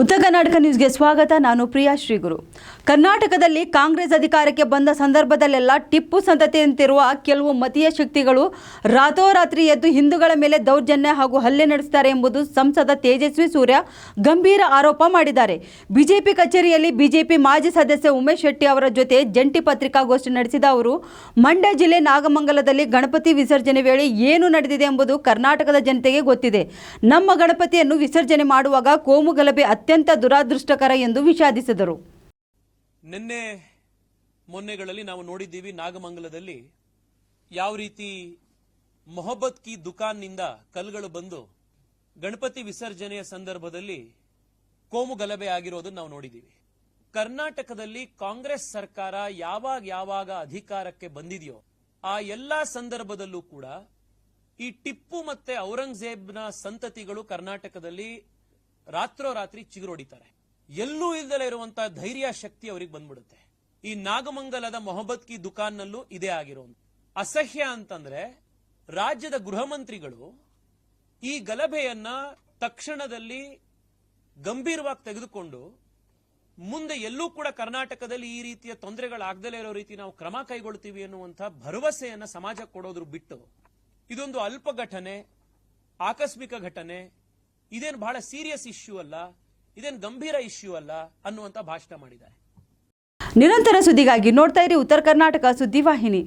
ಉತ್ತರ ಕರ್ನಾಟಕ ನ್ಯೂಸ್ಗೆ ಸ್ವಾಗತ. ನಾನು ಪ್ರಿಯಾ ಶ್ರೀಗುರು. ಕರ್ನಾಟಕದಲ್ಲಿ ಕಾಂಗ್ರೆಸ್ ಅಧಿಕಾರಕ್ಕೆ ಬಂದ ಸಂದರ್ಭದಲ್ಲೆಲ್ಲ ಟಿಪ್ಪು ಸಂತತಿಯಂತಿರುವ ಕೆಲವು ಮತೀಯ ಶಕ್ತಿಗಳು ರಾತೋರಾತ್ರಿ ಎದ್ದು ಹಿಂದೂಗಳ ಮೇಲೆ ದೌರ್ಜನ್ಯ ಹಾಗೂ ಹಲ್ಲೆ ನಡೆಸುತ್ತಾರೆ ಎಂಬುದು ಸಂಸದ ತೇಜಸ್ವಿ ಸೂರ್ಯ ಗಂಭೀರ ಆರೋಪ ಮಾಡಿದ್ದಾರೆ. ಬಿಜೆಪಿ ಕಚೇರಿಯಲ್ಲಿ ಬಿಜೆಪಿ ಮಾಜಿ ಸದಸ್ಯ ಉಮೇಶ್ ಶೆಟ್ಟಿ ಅವರ ಜೊತೆ ಜಂಟಿ ಪತ್ರಿಕಾಗೋಷ್ಠಿ ನಡೆಸಿದ ಅವರು, ಮಂಡ್ಯ ಜಿಲ್ಲೆ ನಾಗಮಂಗಲದಲ್ಲಿ ಗಣಪತಿ ವಿಸರ್ಜನೆ ವೇಳೆ ಏನು ನಡೆದಿದೆ ಎಂಬುದು ಕರ್ನಾಟಕದ ಜನತೆಗೆ ಗೊತ್ತಿದೆ. ನಮ್ಮ ಗಣಪತಿಯನ್ನು ವಿಸರ್ಜನೆ ಮಾಡುವಾಗ ಕೋಮು ಗಲಭೆ ಅತ್ಯಂತ ದುರಾದೃಷ್ಟಕರ ಎಂದು ವಿಷಾದಿಸಿದರು. ನಿನ್ನೆ ಮೊನ್ನೆಗಳಲ್ಲಿ ನಾವು ನೋಡಿದ್ದೀವಿ ನಾಗಮಂಗಲದಲ್ಲಿ ಯಾವ ರೀತಿ ಮೊಹಬ್ಬತ್ ಕಿ ದುಕಾನ್ನಿಂದ ಕಲ್ಗಳು ಬಂದು ಗಣಪತಿ ವಿಸರ್ಜನೆಯ ಸಂದರ್ಭದಲ್ಲಿ ಕೋಮು ಗಲಭೆ ಆಗಿರೋದನ್ನ ನಾವು ನೋಡಿದ್ದೀವಿ. ಕರ್ನಾಟಕದಲ್ಲಿ ಕಾಂಗ್ರೆಸ್ ಸರ್ಕಾರ ಯಾವಾಗ ಯಾವಾಗ ಅಧಿಕಾರಕ್ಕೆ ಬಂದಿದೆಯೋ ಆ ಎಲ್ಲಾ ಸಂದರ್ಭದಲ್ಲೂ ಕೂಡ ಈ ಟಿಪ್ಪು ಮತ್ತೆ ಔರಂಗಜೇಬ್ನ ಸಂತತಿಗಳು ಕರ್ನಾಟಕದಲ್ಲಿ ರಾತ್ರೋರಾತ್ರಿ ಚಿಗುರೊಡಿತಾರೆ ಎಲ್ಲೂ ಇಲ್ದಲೇ ಇರುವಂತಹ ಧೈರ್ಯ ಶಕ್ತಿ ಅವರಿಗೆ ಬಂದ್ಬಿಡುತ್ತೆ. ಈ ನಾಗಮಂಗಲದ ಮೊಹಬ್ಬತ್ ಕಿ ದುಕಾನ್ನಲ್ಲೂ ಇದೇ ಆಗಿರುವಂತ ಅಸಹ್ಯ ಅಂತಂದ್ರೆ ರಾಜ್ಯದ ಗೃಹ ಮಂತ್ರಿಗಳು ಈ ಗಲಭೆಯನ್ನ ತಕ್ಷಣದಲ್ಲಿ ಗಂಭೀರವಾಗಿ ತೆಗೆದುಕೊಂಡು ಮುಂದೆ ಎಲ್ಲೂ ಕೂಡ ಕರ್ನಾಟಕದಲ್ಲಿ ಈ ರೀತಿಯ ತೊಂದರೆಗಳಾಗ್ದಲೇ ಇರೋ ರೀತಿ ನಾವು ಕ್ರಮ ಕೈಗೊಳ್ತೀವಿ ಅನ್ನುವಂಥ ಭರವಸೆಯನ್ನ ಸಮಾಜ ಕೊಡೋದ್ರು ಬಿಟ್ಟು ಇದೊಂದು ಅಲ್ಪ ಘಟನೆ ಆಕಸ್ಮಿಕ ಘಟನೆ ಇದೇನು ಬಹಳ ಸೀರಿಯಸ್ ಇಶ್ಯೂ ಅಲ್ಲ, ಇದೇನು ಗಂಭೀರ ಇಶ್ಯೂ ಅಲ್ಲ ಅನ್ನುವಂತ ಭಾಷಣ ಮಾಡಿದ್ದಾರೆ. ನಿರಂತರ ಸುದ್ದಿಗಾಗಿ ನೋಡ್ತಾ ಇರಿ ಉತ್ತರ ಕರ್ನಾಟಕ ಸುದ್ದಿವಾಹಿನಿ.